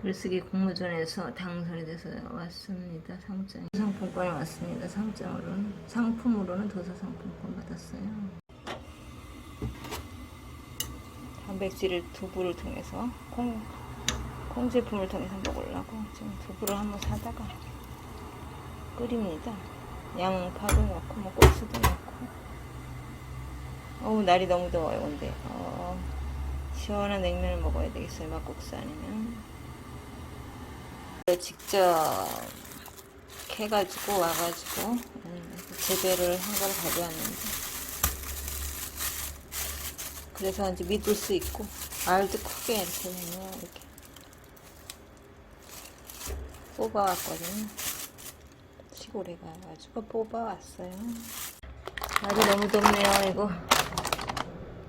글쓰기 공모전에서 당선이 돼서 왔습니다. 상장 상품권이 왔습니다. 상장으로는 상품으로는 도서 상품권 받았어요. 단백질을 두부를 통해서 콩, 콩 제품을 통해서 먹으려고 지금 두부를 한번 사다가 끓입니다. 양파도 넣고 뭐 고추도 넣고 어우 날이 너무 더워요 근데 어, 시원한 냉면을 먹어야 되겠어요 막국수 아니면 직접 캐가지고 와가지고 음, 재배를 한 걸 가져왔는데. 그래서 이제 믿을 수 있고 알도 크게 이렇게 이렇게. 뽑아왔거든요. 시골에 가가지고 뽑아왔어요. 날이 너무 덥네요 이거.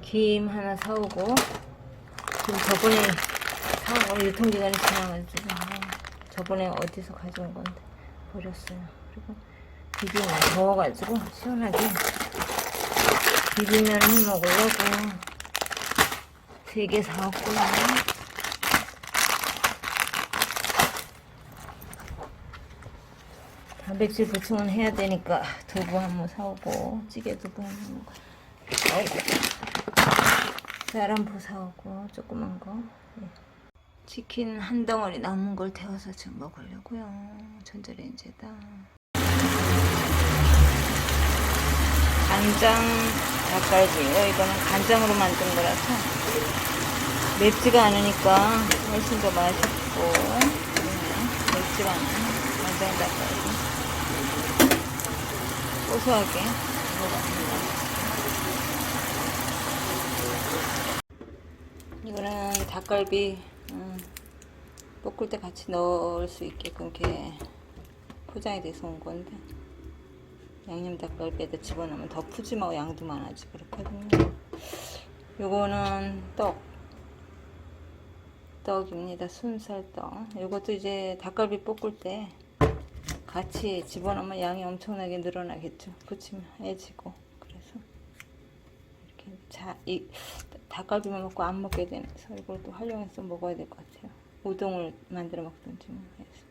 김 하나 사오고 지금 저번에 사온 거 유통기간이 지나가지고 아, 저번에 어디서 가져온 건데 버렸어요. 그리고 비빔면 더워가지고 시원하게 비빔면을 해 먹으려고 세 개 사왔고요. 단백질 보충은 해야 되니까 두부 한 번 사오고 찌개 두부 한 번 사오고. 계란포 사오고 조그만 거. 예. 치킨 한 덩어리 남은 걸 데워서 지금 먹으려고요. 전자레인지에다. 간장 닭갈비요. 이거는 간장으로 만든 거라서 맵지가 않으니까 훨씬 더 맛있고. 네, 맵지가 않은 간장 닭갈비. 고소하게 먹어갑니다. 이거는 닭갈비 음, 볶을 때 같이 넣을 수 있게끔 이렇게 포장이 돼서 온 건데 양념 닭갈비에다 집어넣으면 더 푸짐하고 양도 많아지 그렇거든요. 요거는 떡 떡입니다. 순살떡. 이것도 이제 닭갈비 볶을 때 같이 집어넣으면 양이 엄청나게 늘어나겠죠. 부치면 해지고 그래서 이렇게 자, 이 닭갈비만 먹고 안 먹게 되면서 이걸 또 활용해서 먹어야 될 것 같아요. 우동을 만들어 먹든지 뭐 해서.